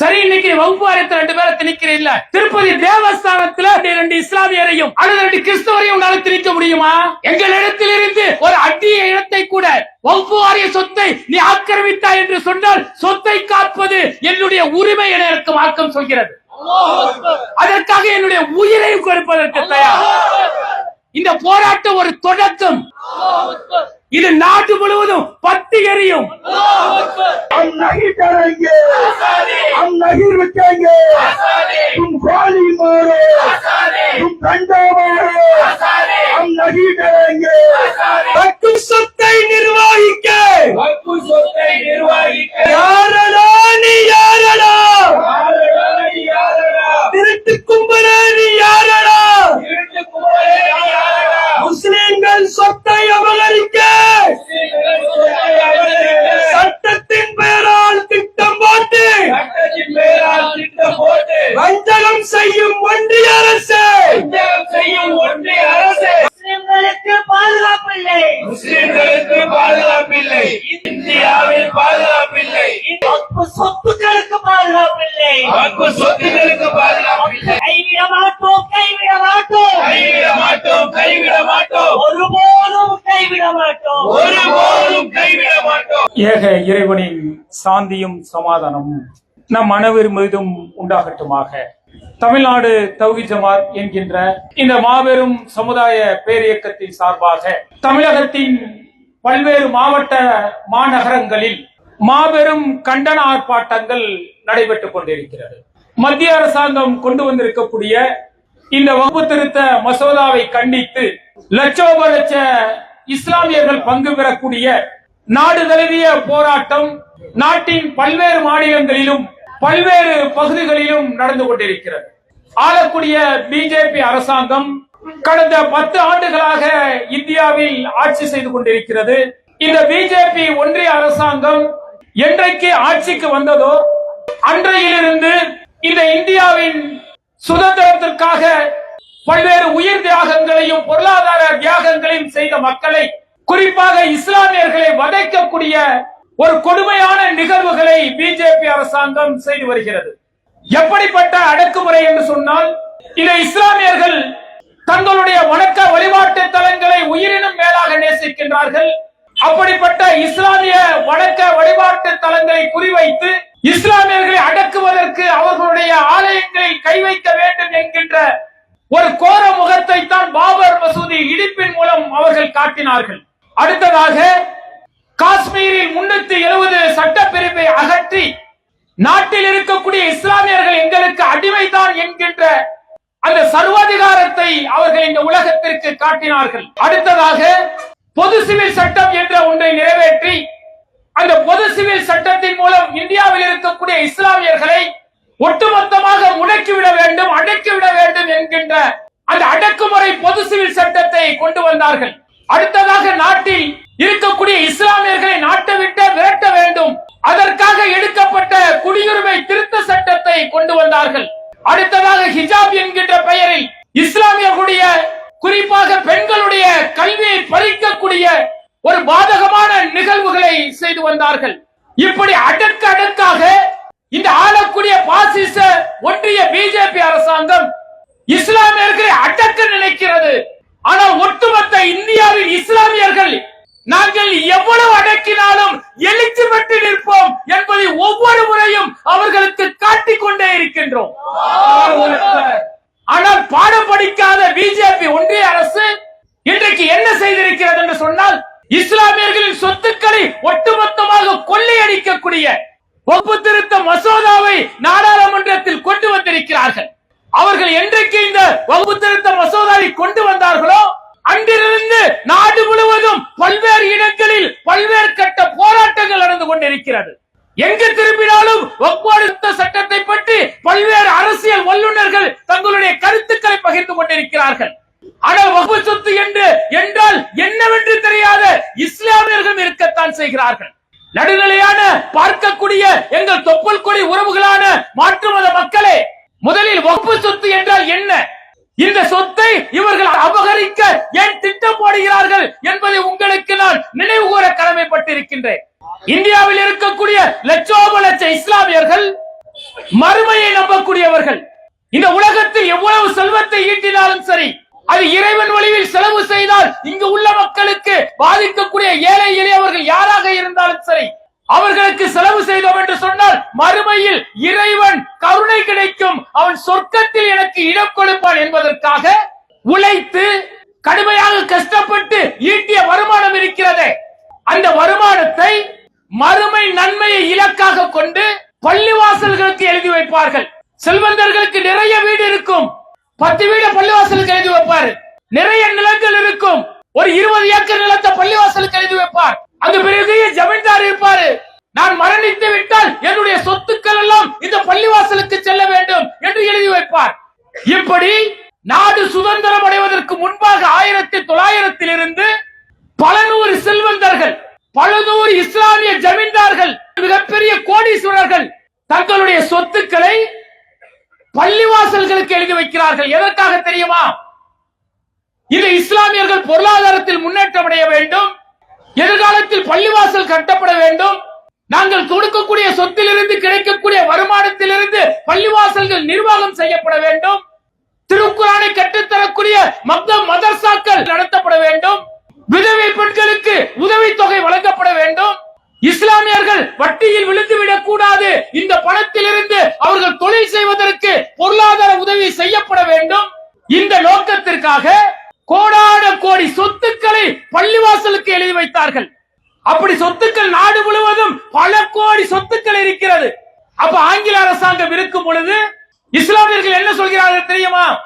சரி இன்னைக்கு வகுப்பு வாரியத்துல ரெண்டு பேரை திணிக்கிறீல்ல திருப்பதி தேவஸ்தானத்துல ரெண்டு இஸ்லாமியரையும் அல்லது ரெண்டு கிறிஸ்தவரையும் உன்னால திணிக்க முடியுமா? எங்களிடத்திலிருந்து ஒரு அட்டிய இடத்தை கூட வகுப்பு வாரிய சொத்தை நீ ஆக்கிரமித்தாய் என்று சொன்னால் சொத்தை காப்பது என்னுடைய உரிமை என எனக்கு மார்க்கம் சொல்கிறது. அதற்காக என்னுடைய உயிரையும் கொடுப்பதற்கு தயார். இந்த போராட்டம் ஒரு தொடக்கம். இது நாடு முழுவதும் பத்து எரியும் हम नहीं डरेंगे हम नहीं रुकेंगे तुम गोली मारो तुम डंडा मारो हम नहीं डरेंगे பத்து சொத்தை நிர்வகிக்க வகுப்பு சொத்தை நிர்வகிக்க யாரடா நீ யாரடா யாரடா நீ யாரடா திருட்டு கும்பல நீ யாரடா இருட்டு கும்பலே ஏக இறைவனின் சாந்தியும் சமாதானமும் நம் அனைவரும் மீதும் உண்டாகட்டுமாக. தமிழ்நாடு தௌகிஜமார் என்கின்ற இந்த மாபெரும் சமுதாய பேரியக்கத்தின் சார்பாக தமிழகத்தின் பல்வேறு மாவட்ட மாநகரங்களில் மாபெரும் கண்டன ஆர்ப்பாட்டங்கள் நடைபெற்றுக் கொண்டிருக்கிறது. மத்திய அரசாங்கம் கொண்டு வந்திருக்கக்கூடிய இந்த வகுப்பு திருத்த மசோதாவை கண்டித்து லட்சோப லட்ச இஸ்லாமியர்கள் பங்கு பெறக்கூடிய நாடு தழுவிய போராட்டம் நாட்டின் பல்வேறு மாநிலங்களிலும் பல்வேறு பகுதிகளிலும் நடந்து கொண்டிருக்கிறது. ஆளக்கூடிய பிஜேபி அரசாங்கம் கடந்த பத்து ஆண்டுகளாக இந்தியாவில் ஆட்சி செய்து கொண்டிருக்கிறது. இந்த பிஜேபி ஒன்றிய அரசாங்கம் என்றைக்கு ஆட்சிக்கு வந்ததோ அன்றையிலிருந்து இந்த இந்தியாவின் சுதந்திரத்திற்காக பல்வேறு உயிர் தியாகங்களையும் பொருளாதார தியாகங்களையும் செய்த மக்களை குறிப்பாக இஸ்லாமியர்களை வதைக்கக்கூடிய ஒரு கொடுமையான நிகழ்வுகளை பிஜேபி அரசாங்கம் செய்து வருகிறது. எப்படிப்பட்ட அடக்குமுறை என்று சொன்னால் இந்த இஸ்லாமியர்கள் தங்களுடைய வணக்க வழிபாட்டு தலங்களை உயிரினும் மேலாக நேசிக்கின்றார்கள். அப்படிப்பட்ட இஸ்லாமிய வணக்க வழிபாட்டு தலங்களை குறிவைத்து இஸ்லாமியர்களை அடக்குவதற்கு அவர்களுடைய ஆலயங்களை கை வைக்க வேண்டும் என்கின்ற ஒரு கோர முகத்தை தான் பாபர் மசூதி இடிப்பின் மூலம் அவர்கள் காட்டினார்கள். அடுத்ததாக காஷ்மீரில் முன்னூத்தி எழுபது சட்டப்பிரிவை அகற்றி நாட்டில் இருக்கக்கூடிய இஸ்லாமியர்கள் எங்களுக்கு அடிமைதான் என்கின்ற அந்த சர்வாதிகாரத்தை அவர்கள் இந்த உலகத்திற்கு காட்டினார்கள். அடுத்ததாக பொது சிவில் சட்டம் என்ற ஒன்றை நிறைவேற்றி அந்த பொது சிவில் சட்டத்தின் மூலம் இந்தியாவில் இருக்கக்கூடிய இஸ்லாமியர்களை ஒட்டுமொத்தமாக முடக்கிவிட வேண்டும் அடக்கிவிட வேண்டும் என்கின்ற அந்த அடக்குமுறை பொது சிவில் சட்டத்தை கொண்டு வந்தார்கள். அடுத்ததாக நாட்டில் இருக்கக்கூடிய இஸ்லாமியர்களை நாட்டை விட்டு விரட்ட வேண்டும். அதற்காக எடுக்கப்பட்ட குடியுரிமை திருத்த சட்டத்தை கொண்டு வந்தார்கள். அடுத்ததாக ஹிஜாப் என்கின்ற பெயரில் இஸ்லாமியர்களுடைய குறிப்பாக பெண்களுடைய கல்வியை பறிக்கக்கூடிய ஒரு பாதகமான நிகழ்வுகளை செய்து வந்தார்கள். இப்படி அடுக்கு அடுக்காக இந்த ஆளக்கூடிய பாசிச ஒன்றிய பிஜேபி அரசாங்கம் இஸ்லாமியர்களை அடக்க நினைக்கிறது. ஆனால் ஒட்டுமொத்த இந்தியாவில் இஸ்லாமியர்கள் நாங்கள் எவ்வளவு அடக்கினாலும் எழுச்சி பெற்று நிற்போம் என்பதை ஒவ்வொரு முறையும் அவர்களுக்கு காட்டிக் கொண்டே இருக்கின்றோம். ஆனால் பாடம் படிக்காத பிஜேபி ஒன்றிய அரசு இன்றைக்கு என்ன செய்திருக்கிறது என்று சொன்னால் இஸ்லாமியர்களின் சொத்துக்களை ஒட்டுமொத்தமாக கொள்ளையடிக்கக்கூடிய ஒப்பு திருத்த மசோதாவை நாடாளுமன்றத்தில் கொண்டு வந்திருக்கிறார்கள் அவர்கள் என்றைக்கு இந்த வகுப்பு திருத்த மசோதாவை கொண்டு வந்தார்களோ அன்றிலிருந்து நாடு முழுவதும் பல்வேறு இடங்களில் பல்வேறு கட்ட போராட்டங்கள் நடந்து கொண்டிருக்கிறது எங்கு திரும்பினாலும் ஒப்படைத்த சட்டத்தை பற்றி பல்வேறு அரசியல் வல்லுநர்கள் தங்களுடைய கருத்துக்களை பகிர்ந்து கொண்டிருக்கிறார்கள் ஆனால் வகுப்பு சொத்து என்று என்றால் என்னவென்று தெரியாத இஸ்லாமியர்களும் இருக்கத்தான் செய்கிறார்கள் நடுநிலையான பார்க்கக்கூடிய எங்கள் தொப்புள் கொடி உறவுகளான மாற்று மத மக்களே முதலில் வகுப்பு சொத்து என்றால் என்ன இந்த சொத்தை இவர்கள் அபகரிக்க ஏன் திட்டம் போடுகிறார்கள் என்பதை உங்களுக்கு நான் நினைவு கூற கடமைப்பட்டிருக்கின்றேன் இந்தியாவில் இருக்கக்கூடிய லட்சோப லட்ச இஸ்லாமியர்கள் மறுமையை நம்பக்கூடியவர்கள் இந்த உலகத்தில் எவ்வளவு செல்வத்தை ஈட்டினாலும் சரி அது இறைவன் வழியில் செலவு செய்தால் இங்கு உள்ள மக்களுக்கு பாதிக்கக்கூடிய ஏழை எளியவர்கள் யாராக இருந்தாலும் சரி அவர்களுக்கு செலவு செய்தோம் என்று சொன்னால் மறுமையில் இறைவன் கருணை கிடைக்கும். அவன் சொர்க்கத்தில் எனக்கு இடம் கொடுப்பான் என்பதற்காக உழைத்து கடுமையாக கஷ்டப்பட்டு ஈட்டிய வருமானம் இருக்கிறதே. அந்த வருமானத்தை மறுமை நன்மையை இலக்காக கொண்டு பள்ளிவாசல்களுக்கு எழுதி வைப்பார்கள். செல்வந்தர்களுக்கு நிறைய வீடு இருக்கும். பத்து வீடு பள்ளிவாசலுக்கு எழுதி வைப்பார். நிறைய நிலங்கள் இருக்கும். ஒரு இருபது ஏக்கர் நிலத்தை பள்ளிவாசலுக்கு எழுதி வைப்பார். அங்கு பெரிய ஜமீன்தார் இருப்பாரு. நான் மரணித்து விட்டால் என்னுடைய சொத்துக்கள் எல்லாம் இந்த பள்ளிவாசலுக்கு செல்ல வேண்டும் என்று எழுதி வைப்பார். இப்படி நாடு சுதந்திரம் அடைவதற்கு முன்பாக ஆயிரத்தி தொள்ளாயிரத்தில் இருந்து பல நூறு செல்வந்தர்கள் பல நூறு இஸ்லாமிய ஜமீன் மிகப்பெரிய கோடீஸ்வரர்கள் தங்களுடைய சொத்துக்களை கணக்கு எழுதி வைக்கிறார்கள். எதற்காக தெரியுமா? இது இஸ்லாமியர்கள் பொருளாதாரத்தில் முன்னேற்றம் அடைய வேண்டும். எதிர்காலத்தில் பள்ளிவாசல் கட்டப்பட வேண்டும். நாங்கள் கொடுக்கக்கூடிய சொத்திலிருந்து கிடைக்கக்கூடிய வருமானத்திலிருந்து பள்ளிவாசல்கள் நிர்வாகம் செய்யப்பட வேண்டும். திருக்குறானை கற்றுத்தரக்கூடிய மக்தம் மதர்சாக்கள் நடத்தப்பட வேண்டும். விதவை பெண்களுக்கு உதவித்தொகை வழங்கப்பட வேண்டும். இஸ்லாமியர்கள் வட்டியில் விழுந்து விடக் கூடாது இந்த பணத்திலிருந்து அவர்கள் தொழில் செய்வதற்கு பொருளாதார உதவி செய்யப்பட வேண்டும். இந்த நோக்கத்திற்காக கோடான கோடி சொத்துக்களை பள்ளிவாசலுக்கு எழுதி வைத்தார்கள். அப்படி சொத்துக்கள் நாடு முழுவதும் பல கோடி சொத்துக்கள் இருக்கிறது. அப்ப ஆங்கில அரசாங்கம் இருக்கும் பொழுது இஸ்லாமியர்கள் என்ன சொல்கிறார்கள் தெரியுமா?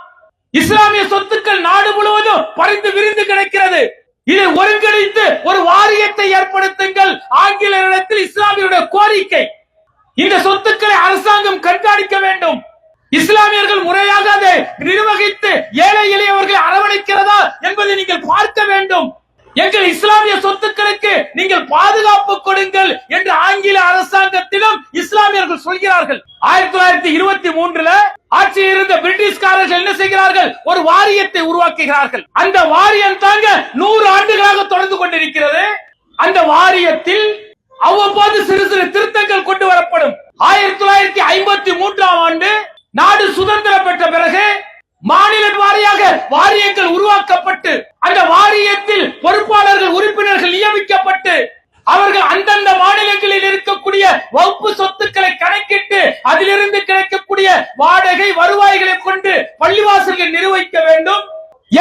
இஸ்லாமிய சொத்துக்கள் நாடு முழுவதும் பறிந்து விரிந்து கிடக்கிறது. இதை ஒருங்கிணைந்து ஒரு வாரியத்தை ஏற்படுத்துங்கள். ஆங்கிலத்தில் இஸ்லாமியருடைய கோரிக்கை. இந்த சொத்துக்களை அரசாங்கம் கண்காணிக்க வேண்டும். இஸ்லாமியர்கள் முறையாக அதை நிர்வகித்து ஏழை எளியவர்களை அரவணைக்கிறதா என்பதை நீங்கள் பார்க்க வேண்டும். எங்கள் இஸ்லாமிய சொத்துக்களுக்கு நீங்கள் பாதுகாப்பு கொடுங்கள் என்று ஆங்கில அரசாங்கத்திலும் இஸ்லாமியர்கள் சொல்கிறார்கள். ஆயிரத்தி தொள்ளாயிரத்தி இருபத்தி மூன்றுல ஆட்சியில் இருந்த பிரிட்டிஷ்காரர்கள் என்ன செய்கிறார்கள்? ஒரு வாரியத்தை உருவாக்குகிறார்கள். அந்த வாரியம் தாங்க நூறு ஆண்டுகளாக தொடர்ந்து கொண்டிருக்கிறது. அந்த வாரியத்தில் அவ்வப்போது சிறு சிறு திருத்தங்கள் கொண்டு வரப்படும். ஆயிரத்தி தொள்ளாயிரத்தி ஐம்பத்தி மூன்றாம் ஆண்டு நாடு சுதந்திரம் பெற்ற பிறகு மாநில வாரியாக வாரியங்கள் உருவாக்கப்பட்டு அந்த வாரியத்தில் பொறுப்பாளர்கள் உறுப்பினர்கள் நியமிக்கப்பட்டு அவர்கள் அந்தந்த மாநிலங்களில் இருக்கக்கூடிய வகுப்பு சொத்துக்களை கணக்கிட்டு அதிலிருந்து கிடைக்கக்கூடிய வாடகை வருவாய்களை கொண்டு பள்ளிவாசல்கள் நிர்வகிக்க வேண்டும்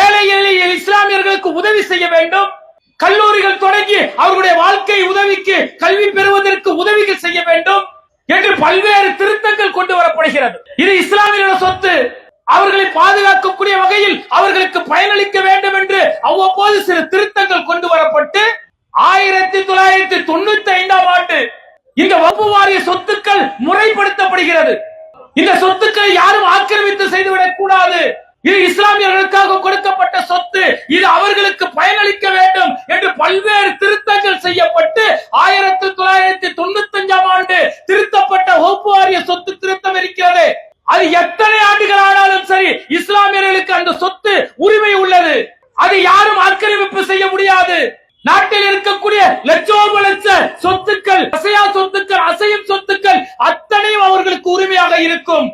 ஏழை எளிய இஸ்லாமியர்களுக்கு உதவி செய்ய வேண்டும் கல்லூரிகள் தொடங்கி அவர்களுடைய வாழ்க்கை உதவிக்கு கல்வி பெறுவதற்கு உதவிகள் செய்ய வேண்டும் என்று பல்வேறு திருத்தங்கள் கொண்டு வரப்படுகிறது இது இஸ்லாமியர்களோட சொத்து அவர்களை பாதுகாக்கக்கூடிய வகையில் அவர்களுக்கு பயனளிக்க வேண்டும் என்று அவ்வப்போது சில திருத்தங்கள் கொண்டு வரப்பட்டு ஆயிரத்தி தொள்ளாயிரத்தி தொண்ணூத்தி ஐந்தாம் ஆண்டு இந்த வகுப்பு வாரிய சொத்துக்கள் முறைப்படுத்தப்படுகிறது இந்த சொத்துக்களை யாரும் ஆக்கிரமித்து செய்துவிடக் கூடாது இது இஸ்லாமியர்களுக்காக கொடுக்கப்பட்ட சொத்து இது அவர்களுக்கு பயனளிக்க வேண்டும் என்று பல்வேறு திருத்தங்கள் செய்யப்பட்டு ஆயிரத்தி தொள்ளாயிரத்தி தொண்ணூத்தி அஞ்சாம் ஆண்டு திருத்தப்பட்ட வகுப்பு வாரிய சொத்து திருத்தம் இருக்கிறது. அது எத்தனை ஆண்டுகள் ஆனாலும் சரி இஸ்லாமியர்களுக்கு அந்த சொத்து உரிமை உள்ளது. அது யாரும் ஆக்கிரமிப்பு செய்ய முடியாது. நாட்டில் இருக்கக்கூடிய லட்சோப லட்ச சொத்துக்கள் அசையா சொத்துக்கள் அசையும் சொத்துக்கள் அத்தனையும் அவர்களுக்கு உரிமையாக இருக்கும்.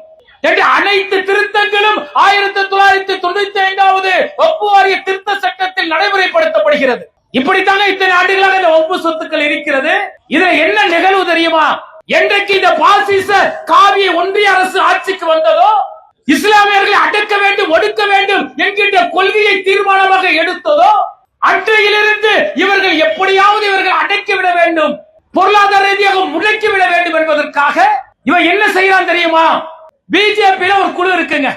அனைத்து திருத்தங்களும் ஆயிரத்தி தொள்ளாயிரத்தி தொண்ணூத்தி ஐந்தாவது வகுப்பு வாரிய திருத்த சட்டத்தில் நடைமுறைப்படுத்தப்படுகிறது. இப்படித்தாங்க இத்தனை ஆண்டுகளாக இந்த வகுப்பு சொத்துக்கள் இருக்கிறது? இதுல என்ன நிகழ்வு தெரியுமா? என்றைக்கு இந்த பாசிச காவிய ஒன்றிய அரசு ஆட்சிக்கு வந்ததோ இஸ்லாமியர்களை அடக்க வேண்டும் ஒடுக்க வேண்டும் என்கின்ற கொள்கையை தீர்மானமாக எடுத்ததோ அன்றையிலிருந்து இவர்கள் எப்படியாவது இவர்கள் அடக்கி விட வேண்டும் பொருளாதார ரீதியாக முடக்கி விட வேண்டும் என்பதற்காக இவன் என்ன செய்யலாம் தெரியுமா? பிஜேபியில ஒரு குழு இருக்குங்க.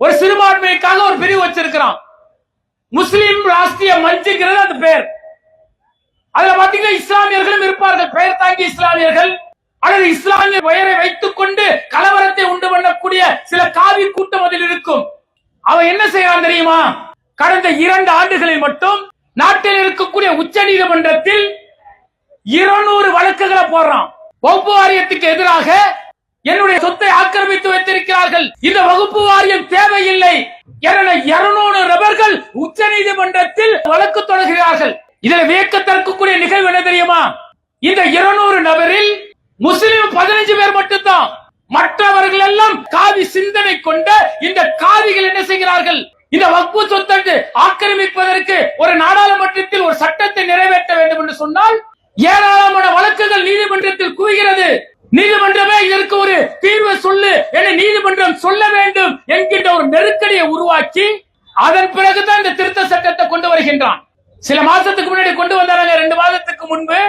ஒரு சிறுபான்மைக்காக ஒரு பிரிவு வச்சிருக்கிறான். முஸ்லிம் ராஷ்டிரிய மஞ்சுங்கிறது அந்த பேர். அதுல பாத்தீங்கன்னா இஸ்லாமியர்களும் இருப்பார்கள் பெயர் தாங்கி இஸ்லாமியர்கள். அல்லது இஸ்லாமிய பெயரை வைத்துக் கொண்டு கலவரத்தை உண்டு பண்ணக்கூடிய சில காவி கூட்டம் அதில் இருக்கும். அவன் என்ன செய்யறான் தெரியுமா? கடந்த இரண்டு ஆண்டுகளில் மட்டும் நாட்டில் இருக்கக்கூடிய உச்ச நீதிமன்றத்தில் இருநூறு வழக்குகளை போடுறான். வகுப்பு வாரியத்துக்கு எதிராக என்னுடைய சொத்தை ஆக்கிரமித்து வைத்திருக்கிறார்கள். இந்த வகுப்பு வாரியம் தேவையில்லை என இருநூறு நபர்கள் உச்ச நீதிமன்றத்தில் வழக்கு தொடர்கிறார்கள் இதில் வியக்கத்தற்கக்கூடிய நிகழ்வு என்ன தெரியுமா? இந்த இருநூறு நபரில் முஸ்லிம் பதினஞ்சு பேர் மட்டும்தான். மற்றவர்கள் எல்லாம் காவி சிந்தனை கொண்ட இந்த காவிகள் என்ன செய்கிறார்கள்? இந்த வக்பு சொத்தை ஆக்கிரமிப்பதற்கு ஒரு நாடாளுமன்றத்தில் ஒரு சட்டத்தை நிறைவேற்ற வேண்டும் என்று சொன்னால் ஏராளமான வழக்குகள் நீதிமன்றத்தில் குவிகிறது. நீதிமன்றமே இதற்கு ஒரு தீர்வு சொல்லு என நீதிமன்றம் சொல்ல வேண்டும் என்கின்ற ஒரு நெருக்கடியை உருவாக்கி அதன் பிறகுதான் இந்த திருத்த சட்டத்தை கொண்டு வருகின்றான். சில மாசத்துக்கு முன்னாடி கொண்டு வந்தாங்க ரெண்டு மாதத்துக்கு முன்பு.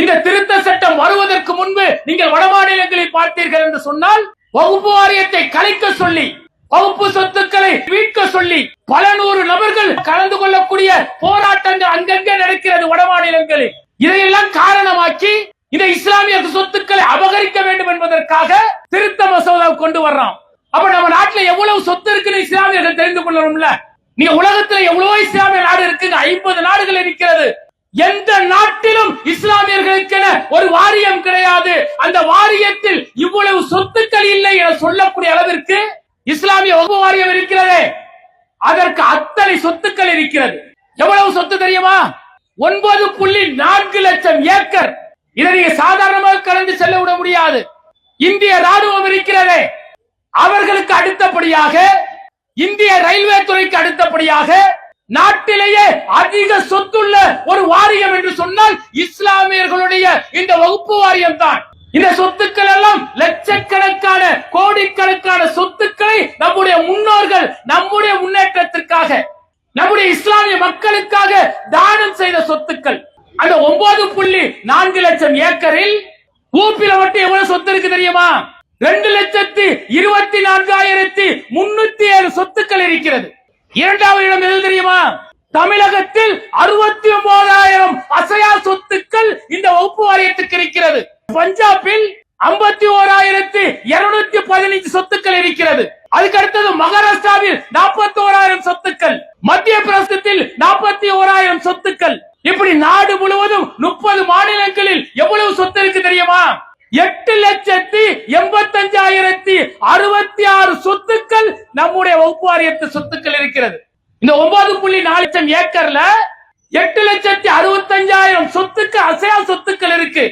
இந்த திருத்த சட்டம் வருவதற்கு முன்பு நீங்கள் வடமாநிலங்களில் பார்த்தீர்கள் என்று சொன்னால் வகுப்பு வாரியத்தை கலைக்க சொல்லி வகுப்பு சொத்துக்களை மீட்க சொல்லி பல நூறு நபர்கள் கலந்து கொள்ளக்கூடிய போராட்டங்கள் அங்கங்கே நடக்கிறது வடமாநிலங்களில். இதையெல்லாம் காரணமாக்கி இந்த இஸ்லாமிய சொத்துக்களை அபகரிக்க வேண்டும் என்பதற்காக திருத்த மசோதா கொண்டு வர்றோம். அப்ப நம்ம நாட்டுல எவ்வளவு சொத்து இருக்குன்னு இஸ்லாமியர்கள் தெரிந்து கொள்ளணும்ல? நீங்க உலகத்துல எவ்வளவோ இஸ்லாமிய நாடு இருக்குங்க ஐம்பது நாடுகள் இருக்கிறது. எந்த நாட்டிலும் இஸ்லாமியர்களுக்கென ஒரு வாரியம் கிடையாது. அந்த வாரியத்தில் இவ்வளவு சொத்துக்கள் இல்லை என சொல்லக்கூடிய அளவிற்கு இஸ்லாமிய வகுப்பு வாரியம் இருக்கிறதே. அதற்கு அத்தனை சொத்துக்கள் இருக்கிறது. எவ்வளவு சொத்து தெரியுமா? ஒன்பது புள்ளி நான்கு லட்சம் ஏக்கர். இதை நீங்க சாதாரணமாக கலந்து செல்ல விட முடியாது. இந்திய ராணுவம் இருக்கிறதே. அவர்களுக்கு அடுத்தபடியாக இந்திய ரயில்வே துறைக்கு அடுத்தபடியாக நாட்டிலேயே அதிக சொத்துள்ள ஒரு வாரியம் என்று சொன்னால் இஸ்லாமியர்களுடைய இந்த வகுப்பு வாரியம் தான் இந்த சொத்துக்கள் எல்லாம் லட்சக்கணக்கான கோடிக்கணக்கான சொத்துக்களை நம்முடைய முன்னோர்கள் நம்முடைய முன்னேற்றத்திற்காக நம்முடைய இஸ்லாமிய மக்களுக்காக தானம் செய்த சொத்துக்கள். அந்த ஒன்பது புள்ளி நான்கு லட்சம் ஏக்கரில் ஊப்பில மட்டும் எவ்வளவு சொத்து இருக்கு தெரியுமா? ரெண்டு லட்சத்தி இருபத்தி நான்காயிரத்தி முன்னூத்தி ஏழு சொத்துக்கள் இருக்கிறது. இரண்டாவது இடம் எது தெரியுமா? தமிழகத்தில் அறுபத்தி ஒன்பதாயிரம் அசையா சொத்துக்கள் இந்த வகுப்பு வாரியத்துக்கு இருக்கிறது. பஞ்சாபில் ஐம்பத்தி ஓராயிரத்தி இருநூத்தி பதினைஞ்சு சொத்துக்கள் இருக்கிறது. அதுக்கு அடுத்தது மகாராஷ்டிராவில் நாற்பத்தி ஓராயிரம் சொத்துக்கள். மத்திய பிரதேசத்தில் நாற்பத்தி ஓராயிரம் சொத்துக்கள். இப்படி நாடு முழுவதும் முப்பது மாநிலங்களில் எவ்வளவு சொத்து இருக்கு தெரியுமா? எட்டு லட்சத்தி எண்பத்தஞ்சாயிரத்தி அறுபத்தி ஆறு சொத்துக்கள் நம்முடைய வகுப்பு வாரியத்து சொத்து இருக்கிறது இந்த ஒன்பது புள்ளி நாலு லட்சம் ஏக்கர்ல எட்டு லட்சத்தி அறுபத்தஞ்சாயிரம் சொத்துக்கு அசையா சொத்துக்கள் இருக்கு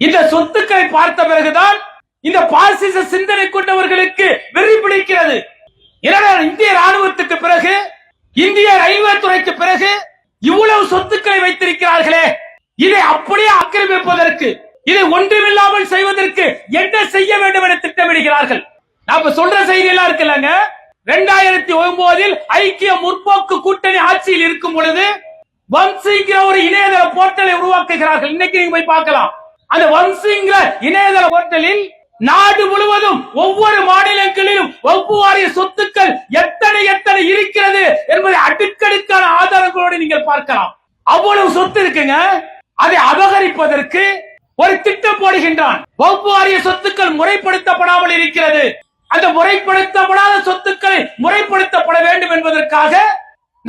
இந்த சொத்துக்களை பார்த்த பிறகுதான் இந்த பாசிச சிந்தனை கொண்டவர்களுக்கு வெறி பிடிக்கிறது என்னடா இந்திய ராணுவத்துக்கு பிறகு இந்திய ரயில்வே துறைக்கு பிறகு இவ்வளவு சொத்துக்களை வைத்திருக்கிறார்களே இதை அப்படியே ஆக்கிரமிப்பதற்கு இதை ஒன்றுமில்லாமல் செய்வதற்கு என்ன செய்ய வேண்டும் என திட்டமிடுகிறார்கள்? நாம சொல்ற செய்தி எல்லாம் இருக்குல்லங்க ரெண்டாயிரத்தி ஒன்பதில் ஐக்கிய முற்போக்கு கூட்டணி ஆட்சியில் இருக்கும் பொழுது வம்சிங்கிற ஒரு இணையதள போர்ட்டலை உருவாக்குகிறார்கள். இன்னைக்கு நீங்க போய் பார்க்கலாம். அந்த வம்சிங்கிற இணையதள போர்ட்டலில் நாடு முழுவதும் ஒவ்வொரு மாநிலங்களிலும் வகுப்பு வாரிய சொத்துக்கள் எத்தனை எத்தனை இருக்கிறது என்பதை அடுக்கடுக்கான ஆதாரங்களோடு நீங்கள் பார்க்கலாம். அவ்வளவு சொத்து இருக்குங்க. அதை அபகரிப்பதற்கு ஒரு திட்டம் போடுகின்றான். வகுப்பு வாரிய சொத்துக்கள் முறைப்படுத்தப்படாமல் இருக்கிறது. அந்த முறைப்படுத்தப்படாத சொத்துக்களை முறைப்படுத்தப்பட வேண்டும் என்பதற்காக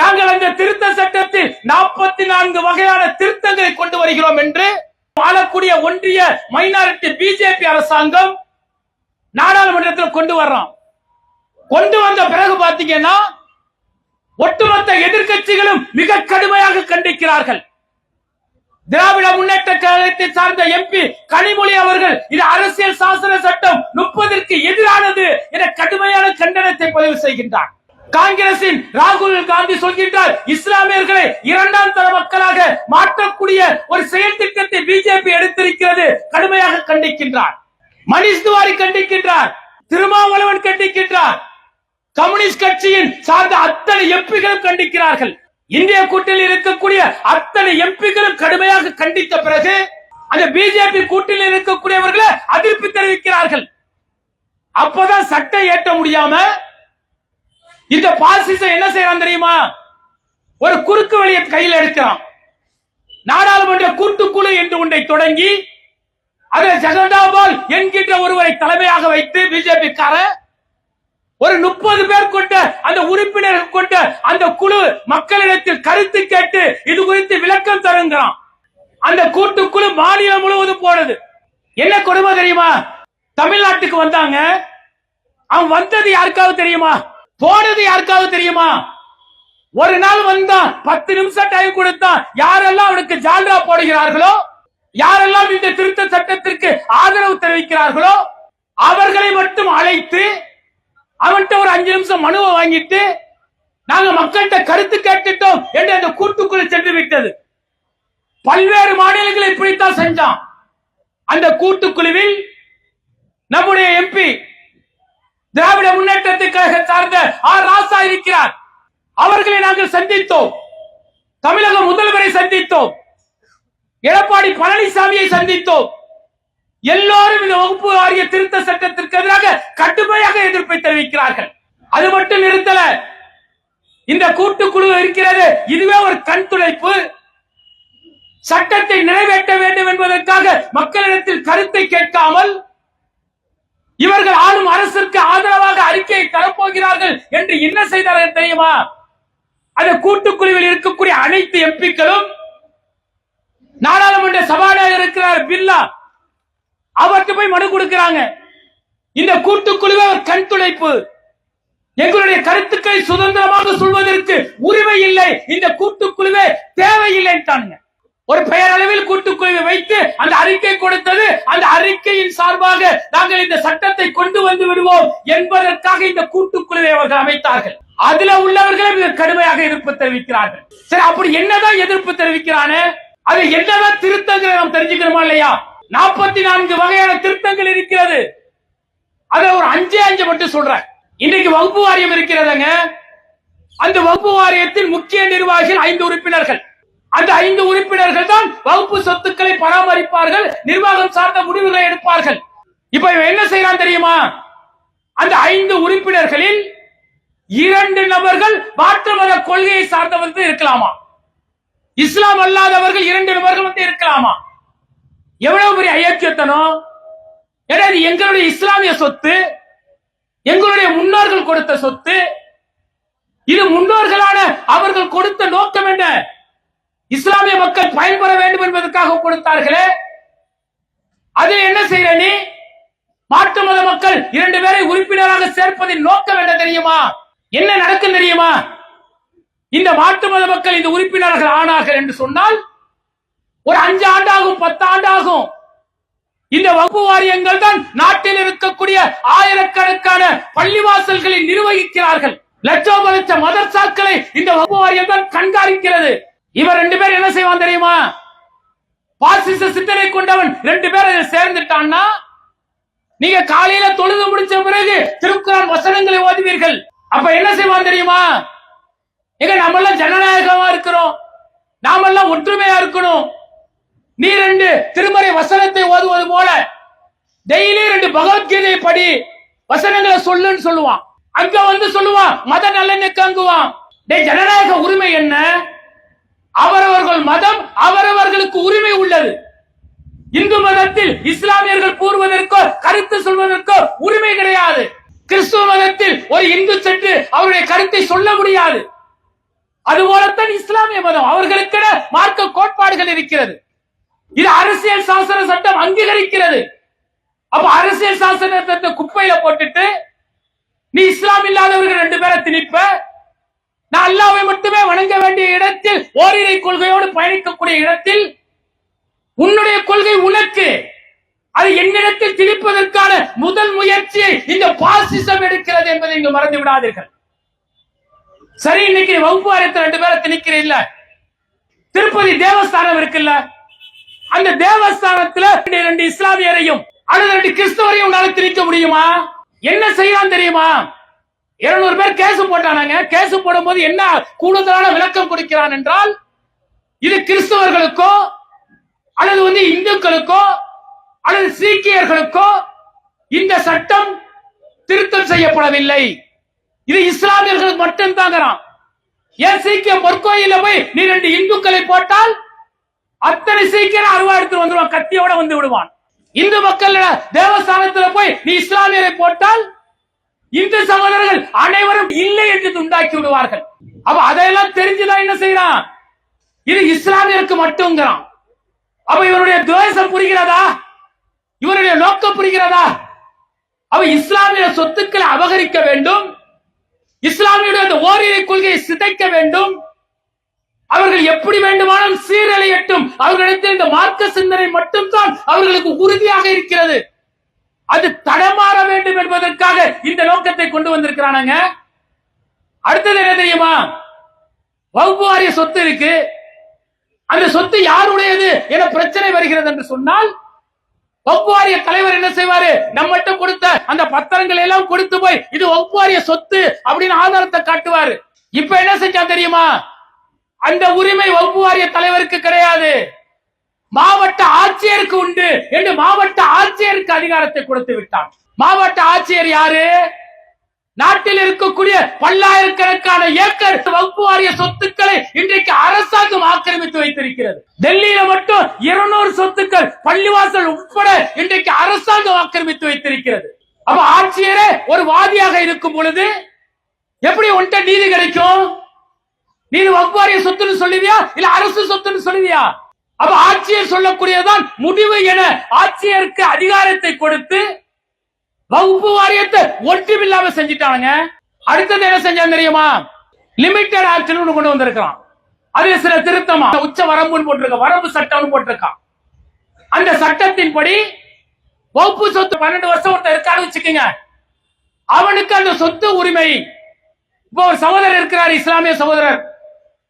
நாங்கள் அந்த திருத்த சட்டத்தில் நாற்பத்தி நான்கு வகையான திருத்தங்களை கொண்டு வருகிறோம் என்று ஆளக்கூடிய ஒன்றிய மைனாரிட்டி பிஜேபி அரசாங்கம் நாடாளுமன்றத்தில் கொண்டு வர்றோம். கொண்டு வந்த பிறகு பாத்தீங்கன்னா ஒட்டுமொத்த எதிர்க்கட்சிகளும் மிக கடுமையாக கண்டிக்கிறார்கள். திராவிட முன்னேற்ற கழகத்தை சார்ந்த எம்பி கனிமொழி அவர்கள் இது அரசியல் சாசன சட்டம் முப்பதற்கு எதிரானது என கடுமையான கண்டனத்தை பதிவு செய்கின்றார். காங்கிரசின் ராகுல் காந்தி சொல்கின்றார் இஸ்லாமியர்களை இரண்டாம் தர மக்களாக மாற்றக்கூடிய ஒரு செயல் திட்டத்தை பிஜேபி எடுத்திருக்கிறது கடுமையாக கண்டிக்கின்றார். மணிஷ் திவாரி கண்டிக்கின்றார் திருமாவளவன் கண்டிக்கின்றார். கம்யூனிஸ்ட் கட்சியின் சார்ந்த அத்தனை எம்பிகளும் கண்டிக்கிறார்கள். இந்திய கூட்டணியில் இருக்கக்கூடிய அத்தனை எம்பிக்களும் கடுமையாக கண்டித்த பிறகு அந்த பிஜேபி கூட்டணியில் இருக்கக்கூடியவர்களை அதிருப்தி தெரிவிக்கிறார்கள். அப்பதான் சட்டை ஏற்ற முடியாம இந்த பாசிசம் என்ன செய்யறான் தெரியுமா? ஒரு குறுக்கு வழியை கையில் எடுக்கிறான். நாடாளுமன்ற கூட்டுக்குழு என்று ஒன்றை தொடங்கி அதில் ஜெகதாபால் என்கின்ற ஒருவரை தலைமையாக வைத்து பிஜேபி ஒரு முப்பது பேர் கொண்ட அந்த உறுப்பினர்கள் கொண்ட அந்த குழு மக்களிடத்தில் கருத்து கேட்டு இது குறித்து விளக்கம் தருங்கிறான் அந்த கூட்டுக்குழு மாநிலம் முழுவதும் போனது. என்ன கொடுமை தெரியுமா? தமிழ்நாட்டுக்கு வந்தாங்க. அவன் வந்தது யாருக்காவது தெரியுமா? போனது யாருக்காவது தெரியுமா? ஒரு நாள் வந்தான் பத்து நிமிஷம் டைம் கொடுத்தான் யாரெல்லாம் அவனுக்கு ஜால்ரா போடுகிறார்களோ யாரெல்லாம் இந்த திருத்த சட்டத்திற்கு ஆதரவு தெரிவிக்கிறார்களோ அவர்களை மட்டும் அழைத்து அவன்கிட்ட ஒரு அஞ்சு நிமிஷம் மனுவை வாங்கிட்டு நாங்க மக்கள்கிட்ட கருத்து கேட்டுட்டோம் என்று அந்த கூட்டுக்குழு சென்று விட்டது. பல்வேறு மாநிலங்களை இப்படித்தான் செஞ்சான். அந்த கூட்டுக்குழுவில் நம்முடைய எம்பி திராவிட முன்னேற்றத்துக்காக சார்ந்த ஆர் ராசா இருக்கிறார். அவர்களை நாங்கள் சந்தித்தோம். தமிழக முதல்வரை சந்தித்தோம். எடப்பாடி பழனிசாமியை சந்தித்தோம். எல்லோரும் இந்த வகுப்பு வாரிய திருத்த சட்டத்திற்கு எதிராக கடுமையாக எதிர்ப்பை தெரிவிக்கிறார்கள். அது மட்டும் நிறுத்தல. இந்த கூட்டுக்குழு இருக்கிறது. இதுவே ஒரு கண் துடைப்பு. சட்டத்தை நிறைவேற்ற வேண்டும் என்பதற்காக மக்களிடத்தில் கருத்தை கேட்காமல் இவர்கள் ஆளும் அரசிற்கு ஆதரவாக அறிக்கையை தரப்போகிறார்கள் என்று என்ன செய்தார்கள் தெரியுமா? அந்த கூட்டுக்குழுவில் இருக்கக்கூடிய அனைத்து எம்பிக்களும் நாடாளுமன்ற சபாநாயகர் இருக்கிறார் பில்லா. அவர்கிட்ட போய் மனு கொடுக்கிறாங்க. இந்த கூட்டுக்குழுவே ஒரு கண் துடைப்பு. எங்களுடைய கருத்துக்களை சுதந்திரமாக சொல்வதற்கு உரிமை இல்லை. இந்த கூட்டுக்குழுவே தேவையில்லைன்ட்டானுங்க. ஒரு பெயரளவில் கூட்டுக்குழுவை வைத்து அந்த அறிக்கை கொடுத்தது அந்த அறிக்கையின் சார்பாக நாங்கள் இந்த சட்டத்தை கொண்டு வந்து விடுவோம் என்பதற்காக இந்த கூட்டுக்குழுவை அவர்கள் அமைத்தார்கள். அதுல உள்ளவர்களே மிக கடுமையாக எதிர்ப்பு தெரிவிக்கிறார்கள். சரி அப்படி என்னதான் எதிர்ப்பு தெரிவிக்கிறானே? அது என்னதான் திருத்தங்களை நாம் தெரிஞ்சுக்கணுமா இல்லையா? நாற்பத்தி நான்கு வகையான திருத்தங்கள் இருக்கிறது. அதை ஒரு அஞ்சே அஞ்சு மட்டும் சொல்றேன். இன்னைக்கு வகுப்பு வாரியம் இருக்கிறதுங்க. அந்த வகுப்பு வாரியத்தின் முக்கிய நிர்வாகிகள் ஐந்து உறுப்பினர்கள். அந்த ஐந்து உறுப்பினர்கள் தான் வகுப்பு சொத்துக்களை பராமரிப்பார்கள் நிர்வாகம் சார்ந்த முடிவுகளை எடுப்பார்கள். இப்ப இவன் என்ன செய்யறான் தெரியுமா? அந்த ஐந்து உறுப்பினர்களில் இரண்டு நபர்கள் மாற்று மத கொள்கையை சார்ந்தவர்கள் இருக்கலாமா. இஸ்லாம் அல்லாதவர்கள் இரண்டு நபர்கள் வந்து இருக்கலாமா? எவ்வளவு பெரிய அயோக்கியத்தனம்? ஏன்னா இது எங்களுடைய இஸ்லாமிய சொத்து எங்களுடைய முன்னோர்கள் கொடுத்த சொத்து இது முன்னோர்களான அவர்கள் கொடுத்த நோக்கம் என்ன? இஸ்லாமிய மக்கள் பயன்பெற வேண்டும் என்பதற்காக கொடுத்தார்களே. அது என்ன செய்யற நீ? மாற்று மத மக்கள் இரண்டு பேரை உறுப்பினராக சேர்ப்பதின் நோக்கம் என்ன தெரியுமா? என்ன நடக்கும் தெரியுமா? இந்த மாற்று மத மக்கள் இந்த உறுப்பினர்கள் ஆனார்கள் என்று சொன்னால் ஒரு அஞ்சு ஆண்டாகும் பத்து ஆண்டாகும் இந்த வகுப்பு வாரியங்கள் தான் நாட்டில் இருக்கக்கூடிய ஆயிரக்கணக்கான பள்ளிவாசல்களை நிர்வகிக்கிறார்கள். லட்சோப லட்ச மதர்சாக்களை இந்த வகுப்பு வாரியம் தான் கண்காணிக்கிறது. இவர் ரெண்டு பேர் என்ன செய்வான் தெரியுமா? பாசிச சித்தனை கொண்டவன் ரெண்டு பேர் அதில் சேர்ந்துட்டான்னா நீங்க காலையில தொழுது முடிச்ச பிறகு திருக்குறான் வசனங்களை ஓதுவீர்கள். அப்ப என்ன செய்வான் தெரியுமா? எங்க நம்ம எல்லாம் ஜனநாயகமா இருக்கிறோம். நாமெல்லாம் ஒற்றுமையா இருக்கணும். நீ ரெண்டு திருமறை வசனத்தை ஓதுவது போல டெய்லி ரெண்டு பகவத்கீதை படி வசனங்களை சொல்லுன்னு சொல்லுவான். அங்க வந்து சொல்லுவான் மத நல்லெண்ணுக்கு அங்குவான். டேய் ஜனநாயக உரிமை என்ன? அவரவர்கள் மதம் அவரவர்களுக்கு உரிமை உள்ளது. இந்து மதத்தில் இஸ்லாமியர்கள் கூறுவதற்கோ கருத்து சொல்வதற்கோ உரிமை கிடையாது. கிறிஸ்துவ மதத்தில் ஒரு இந்து சென்று அவருடைய கருத்தை சொல்ல முடியாது. அதுபோலத்தான் இஸ்லாமிய மதம். அவர்களுக்கென மார்க்க கோட்பாடுகள் இருக்கிறது. இது அரசியல் சாசன சட்டம் அங்கீகரிக்கிறது. அப்ப அரசியல் சாசன சட்டத்தை குப்பையில போட்டுட்டு நீ இஸ்லாம் இல்லாதவர்கள் ரெண்டு பேரை திணிப்ப நான் அல்லாவை மட்டுமே வணங்க வேண்டிய இடத்தில் ஓரிரை கொள்கையோடு பயணிக்கக்கூடிய இடத்தில் உன்னுடைய கொள்கை உனக்கு. அது என்னிடத்தில் திணிப்பதற்கான முதல் முயற்சியை இந்த பாசிசம் எடுக்கிறது என்பதை இங்கு மறந்து விடாதீர்கள். சரி இன்னைக்கு வகுப்பு வாரியத்தில் ரெண்டு பேரை திணிக்கிற இல்ல திருப்பதி தேவஸ்தானம் இருக்குல்ல? அந்த தேவஸ்தானத்துல ரெண்டு இஸ்லாமியரையும் அல்லது ரெண்டு கிறிஸ்தவரையும் உங்களால திணிக்க முடியுமா? என்ன செய்யலாம் தெரியுமா? இருநூறு பேர் கேஸ் போட்டானாங்க. கேஸ் போடும்போது என்ன கூடுதலான விளக்கம் கொடுக்கிறான் என்றால் இது கிறிஸ்தவர்களுக்கோ அல்லது வந்து இந்துக்களுக்கோ அல்லது சீக்கியர்களுக்கோ இந்த சட்டம் திருத்தம் செய்யப்படவில்லை. இது இஸ்லாமியர்களுக்கு மட்டும்தான் ஏன் சீக்கிய பொற்கோயில போய் நீ ரெண்டு இந்துக்களை போட்டால் அத்தனை சீக்கிரம் அருவா எடுத்து வந்துடுவான் கத்தியோட வந்து விடுவான். இந்து மக்கள் தேவஸ்தானத்துல போய் நீ இஸ்லாமியரை போட்டால் இந்து சகோதரர்கள் அனைவரும் இல்லை என்று துண்டாக்கி விடுவார்கள். அப்ப அதையெல்லாம் தெரிஞ்சுதான் என்ன செய்யறான்? இது இஸ்லாமியருக்கு மட்டும்ங்கிறான். அப்ப இவருடைய துவேசம் புரிகிறதா? இவருடைய நோக்கம் புரிகிறதா? அவ இஸ்லாமிய சொத்துக்களை அபகரிக்க வேண்டும். இஸ்லாமியுடைய அந்த ஓரிரை கொள்கையை சிதைக்க வேண்டும். அவர்கள் எப்படி வேண்டுமானாலும் சீரழியட்டும் அவர்களிடத்தில் இந்த மார்க்க சிந்தனை மட்டும்தான் அவர்களுக்கு உறுதியாக இருக்கிறது. அது தடமாற வேண்டும் என்பதற்காக இந்த நோக்கத்தை கொண்டு வந்திருக்கிறானுங்க. அடுத்தது என்ன தெரியுமா? வகுப்பு வாரிய சொத்து இருக்கு. அந்த சொத்து யாருடையது என பிரச்சனை வருகிறது என்று சொன்னால் வகுப்பு வாரிய தலைவர் என்ன செய்வாரு? நம்மகிட்ட கொடுத்த அந்த பத்திரங்கள் எல்லாம் கொடுத்து போய் இது வகுப்புவாரிய சொத்து அப்படின்னு ஆதாரத்தை காட்டுவாரு. இப்ப என்ன செஞ்சா தெரியுமா? அந்த உரிமை வகுப்பு வாரிய தலைவருக்கு கிடையாது. மாவட்ட ஆட்சியருக்கு உண்டு என்று மாவட்ட ஆட்சியருக்கு அதிகாரத்தை கொடுத்து விட்டான். மாவட்ட ஆட்சியர் யாரு? நாட்டில் இருக்கக்கூடிய பல்லாயிரக்கணக்கான ஏக்கர் வகுப்பு வாரிய சொத்துக்களை இன்றைக்கு அரசாங்கம் ஆக்கிரமித்து வைத்திருக்கிறது. டெல்லியில மட்டும் இருநூறு சொத்துக்கள் பள்ளிவாசல் உட்பட இன்றைக்கு அரசாங்கம் ஆக்கிரமித்து வைத்திருக்கிறது. அப்ப ஆட்சியரே ஒரு வாதியாக இருக்கும் பொழுது எப்படி உன்கிட்ட நீதி கிடைக்கும்? நீ வக்வாரிய சொத்துன்னு சொல்லுவியா? இல்ல அரசு சொத்துன்னு சொல்லுவியா? அப்ப ஆட்சியர் சொல்லக்கூடியதான் முடிவு என ஆட்சியருக்கு அதிகாரத்தை கொடுத்து வகுப்பு வாரியத்தை ஒன்றுமில்லாம செஞ்சிட்டானுங்க. அடுத்தது என்ன செஞ்சா தெரியுமா? லிமிட்டட் ஆக்ஷன் கொண்டு வந்திருக்கான் அது சில திருத்தமா? உச்ச வரம்புன்னு போட்டிருக்க வரம்பு சட்டம்னு போட்டிருக்கான். அந்த சட்டத்தின்படி வகுப்பு சொத்து பன்னெண்டு வருஷம் ஒருத்தர் இருக்கான்னு வச்சுக்கோங்க. அவனுக்கு அந்த சொத்து உரிமை. இப்போ ஒரு சகோதரர் இருக்கிறார் இஸ்லாமிய சகோதரர்.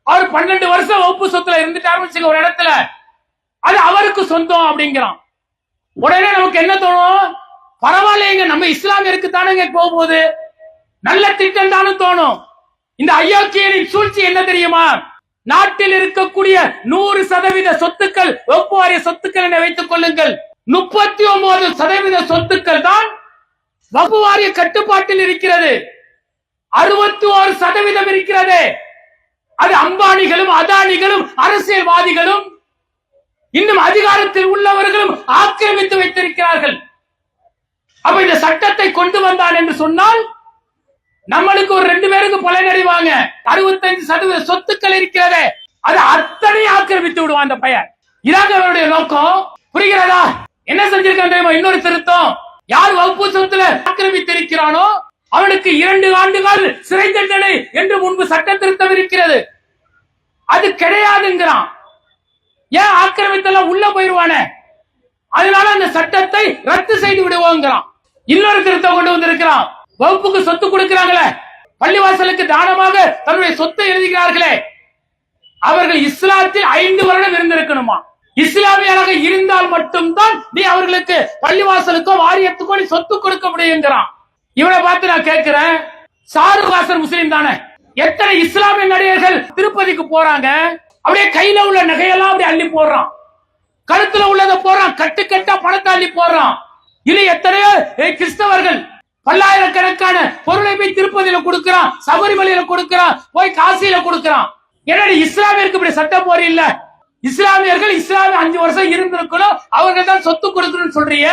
அவர் பன்னெண்டு வருஷம் வகுப்பு சொத்துல இருந்துட்டாருன்னு வச்சுக்க ஒரு இடத்துல. அது அவருக்கு சொந்தம் அப்படிங்கிறான். உடனே நமக்கு என்ன தோணும்? பரவாயில்லைங்க நம்ம இஸ்லாமியருக்கு தானேங்க போகும்போது. நல்ல திட்டம் தானே தோணும். இந்த அயோக்கியனின் சூழ்ச்சி என்ன தெரியுமா? நாட்டில் இருக்கக்கூடிய நூறு சதவீத சொத்துக்கள் வகுப்பு வாரிய சொத்துக்கள் என வைத்துக் கொள்ளுங்கள். முப்பத்தி ஒன்பது சதவீத சொத்துக்கள் தான் வகுப்பு வாரிய கட்டுப்பாட்டில் இருக்கிறது. அறுபத்தி ஒரு சதவீதம் இருக்கிறது. அது அம்பானிகளும் அதானிகளும் அரசியல்வாதிகளும் இன்னும் அதிகாரத்தில் உள்ளவர்களும் ஆக்கிரமித்து வைத்திருக்கிறார்கள். அப்ப இந்த சட்டத்தை கொண்டு வந்தான் என்று சொன்னால் நம்மளுக்கு ஒரு ரெண்டு பேருக்கு பலனடைவாங்க அறுபத்தஞ்சு சதவீத சொத்துக்கள் இருக்கிறது. அது அத்தனை ஆக்கிரமித்து விடுவான் அந்த பையன். இதாக அவருடைய நோக்கம் புரிகிறதா? என்ன செஞ்சிருக்கான் இன்னொரு திருத்தம். யார் வகுப்பு சொத்துல ஆக்கிரமித்திருக்கிறானோ அவனுக்கு இரண்டு ஆண்டுகள் சிறை தண்டனை என்று முன்பு சட்ட திருத்தம் இருக்கிறது அது கிடையாதுங்கிறான். ஏன் ஆக்கிரமித்தெல்லாம் உள்ள போயிருவானே? அதனால அந்த சட்டத்தை ரத்து செய்து விடுவோங்கிறான். இன்னொரு திருத்தம் கொண்டு வந்திருக்கிறான். வகுப்புக்கு சொத்து கொடுக்கிறாங்களே. பள்ளிவாசலுக்கு தானமாக தன்னுடைய சொத்தை எழுதுகிறார்களே. அவர்கள் இஸ்லாத்தில் ஐந்து வருடம் இருந்திருக்கணுமா? இஸ்லாமியராக இருந்தால் மட்டும்தான் நீ அவர்களுக்கு பள்ளிவாசலுக்கோ வாரியத்துக்கோ நீ சொத்து கொடுக்க முடியுங்கிறான். இவனை பார்த்து நான் கேட்கிறேன் சாருகாசன் முஸ்லீம் தானே? எத்தனை இஸ்லாமிய நடிகர்கள் திருப்பதிக்கு போறாங்க? அப்படியே கையில உள்ள நகையெல்லாம் அப்படியே அள்ளி போடுறான். கழுத்துல உள்ளதை போறான் கட்டு கட்டா பணத்தை அள்ளி போடுறான். இது எத்தனையோ கிறிஸ்தவர்கள் பல்லாயிரக்கணக்கான பொருளை போய் திருப்பதியில கொடுக்கிறான் சபரிமலையில கொடுக்கிறான் போய் காசியில கொடுக்கிறான். என்னடி இஸ்லாமியருக்கு இப்படி சட்டம் போற இல்ல? இஸ்லாமியர்கள் இஸ்லாமிய அஞ்சு வருஷம் இருந்திருக்கணும் அவர்கள் தான் சொத்து கொடுக்கணும்னு சொல்றீங்க?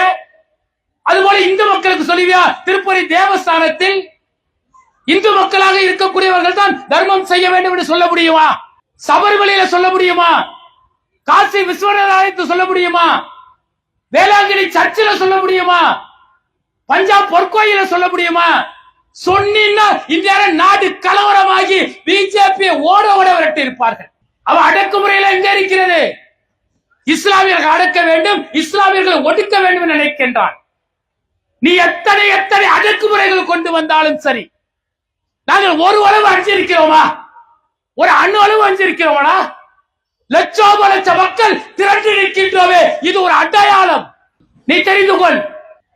அதுபோல இந்து மக்களுக்கு சொல்லுவியா? திருப்பதி தேவஸ்தானத்தில் இந்து மக்களாக இருக்கக்கூடியவர்கள் தான் தர்மம் செய்ய வேண்டும் என்று சொல்ல முடியுமா? சபரிமலையில சொல்ல முடியுமா? காசி விஸ்வநாதத்தை சொல்ல முடியுமா? வேளாங்கண்ணி சர்ச்சில் சொல்ல முடியுமா? பஞ்சாப் பொற்கோயில சொல்ல முடியுமா? சொன்னீங்கன்னா இந்த நாடு கலவரமாகி பிஜேபி ஓட ஓட விரட்டி இருப்பார்கள். அவ அடக்குமுறையில எங்க இருக்கிறது? இஸ்லாமியர்கள் அடக்க வேண்டும் இஸ்லாமியர்களை ஒடுக்க வேண்டும் என்று நினைக்கின்றான். நீ எத்தனை எத்தனை அடக்குமுறைகள் கொண்டு வந்தாலும் சரி. நாங்கள் ஒரு அளவு அஞ்சிருக்கிறோமா ஒரு அணு அளவு அஞ்சிருக்கிறோமா லட்சோப லட்ச மக்கள் திரண்டு நிற்கின்றோமே. இது ஒரு அடையாளம். நீ தெரிந்து கொள்.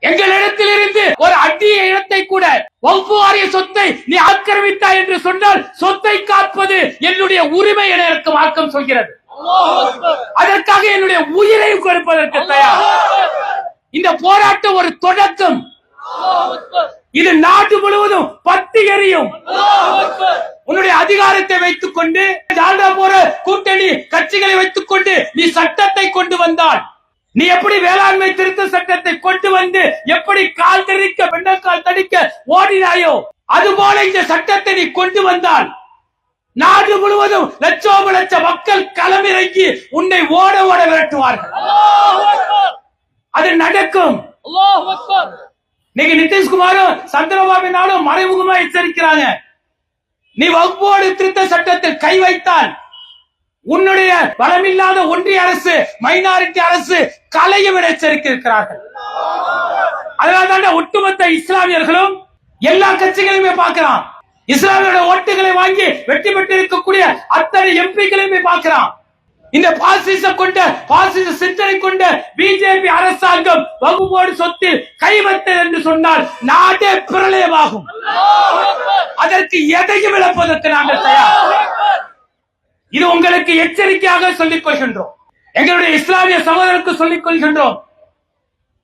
எங்களிடத்தில் இருந்து ஒரு அட்டிய இடத்தை கூட வகுப்பு வாரிய சொத்தை நீ ஆக்கிரமித்தாய் என்று சொன்னால் சொத்தை காப்பது என்னுடைய உரிமை என எனக்கு மார்க்கம் சொல்கிறது. அதற்காக என்னுடைய உயிரை கொடுப்பதற்கு தயார். இந்த போராட்டம் ஒரு தொடக்கம். இது நாடு முழுவதும் பத்து எரியும். உன்னுடைய அதிகாரத்தை வைத்துக் கொண்டு ஜால்டா போற கூட்டணி கட்சிகளை வைத்துக் கொண்டு நீ சட்டத்தை கொண்டு வந்தால் நீ எப்படி வேளாண்மை திருத்த சட்டத்தை கொண்டு வந்து எப்படி கால் தடிக்க பெண்ணக்கால் தடிக்க ஓடினாயோ அதுபோல இந்த சட்டத்தை நீ கொண்டு வந்தால் நாடு முழுவதும் லட்சோப லட்ச மக்கள் களமிறங்கி உன்னை ஓட ஓட விரட்டுவார்கள். அது நடக்கும். இன்னைக்கு நிதிஷ்குமாரும் சந்திரபாபு நாடும் மறைமுகமா எச்சரிக்கிறாங்க. நீ வகுப்போடு திருத்த சட்டத்தில் கை வைத்தால் உன்னுடைய பலமில்லாத ஒன்றிய அரசு மைனாரிட்டி அரசு கலையும் என எச்சரிக்கை இருக்கிறார்கள் அதனால தான் ஒட்டுமொத்த இஸ்லாமியர்களும் எல்லா கட்சிகளையுமே பார்க்கிறான். இஸ்லாமியோட ஓட்டுகளை வாங்கி வெற்றி பெற்று இருக்கக்கூடிய அத்தனை எம்பிக்களையுமே பார்க்கிறான். இந்த பாசிச கொண்ட பாசிச சிந்தனை கொண்ட பிஜேபி அரசாங்கம் வகுப்போடு சொத்தில் கைவத்தது என்று சொன்னால் நாடே பிரளயமாகும். அதற்கு எதையும் இழப்பதற்கு நாங்கள் தயார். இது உங்களுக்கு எச்சரிக்கையாக சொல்லிக் கொள்கின்றோம். எங்களுடைய இஸ்லாமிய சகோதரருக்கு சொல்லிக் கொள்கின்றோம்.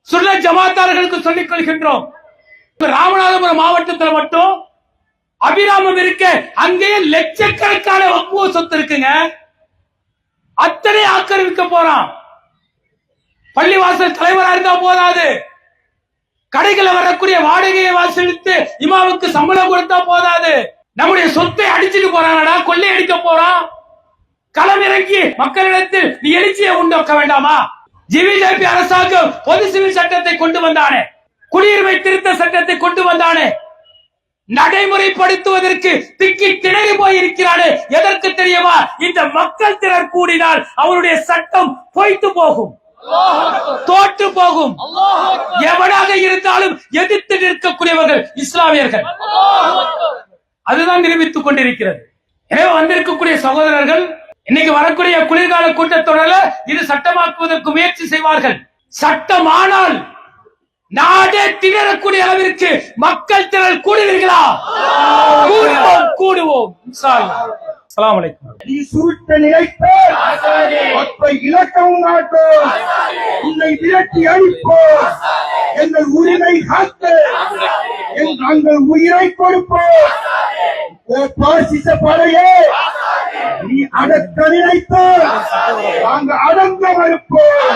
சுள்ள ஜமாத்தார்களுக்கு சொல்லிக் கொள்கின்றோம். ராமநாதபுரம் மாவட்டத்தில் மட்டும் அபிராமம் இருக்க அங்கேயே லட்சக்கணக்கான வக்குவ சொத்து இருக்குங்க. அத்தனை ஆக்கிரமிக்க போறான். பள்ளிவாசல் தலைவராக இருந்தா போதாது. கடைகளை வரக்கூடிய வாடகையை வாசலித்து இமாவுக்கு சம்பளம் கொடுத்தா போதாது. நம்முடைய சொத்தை அடிச்சுட்டு போறானடா கொள்ளை அடிக்க போறான் களமிறங்கி மக்களிடத்தில் நீ எழுச்சியை உண்டாக்க வேண்டாமா? ஜிவிஜேபி அரசாங்கம் பொது சிவில் சட்டத்தை கொண்டு வந்தானே. குடியுரிமை திருத்த சட்டத்தை கொண்டு வந்தானே. நடைமுறைப்படுத்துவதற்கு திக்கி திணறி போய் இருக்கிறாரு எதற்கு தெரியுமா? இந்த மக்கள் திறர் கூடினால் அவருடைய சட்டம் பொய்த்து போகும். தோற்று போகும். எவனாக இருந்தாலும் எதிர்த்து நிற்கக்கூடியவர்கள் இஸ்லாமியர்கள். அதுதான் நிரூபித்துக் கொண்டிருக்கிறது. எனவே வந்திருக்கக்கூடிய சகோதரர்கள் இன்னைக்கு வரக்கூடிய குளிர்கால கூட்டத்தொடரில் இது சட்டமாக்குவதற்கு முயற்சி செய்வார்கள். சட்டமானால் நாடே திணறக்கூடிய அளவிற்கு மக்கள் திரள் கூடுவீர்களா? கூடுவோம் கூடுவோம். அஸ்ஸலாமு அலைக்கும். நீ சுருட்ட நினைத்த அப்ப இலக்கம் நாட்டோம் உன்னை விரட்டி அழிப்போம் எங்கள் உரிமை எங்கள் நாங்கள் உயிரை கொடுப்போம் ஓ பாசிச படையே. நீ அடக்க நினைத்த நாங்கள் அடங்க மறுப்போம்.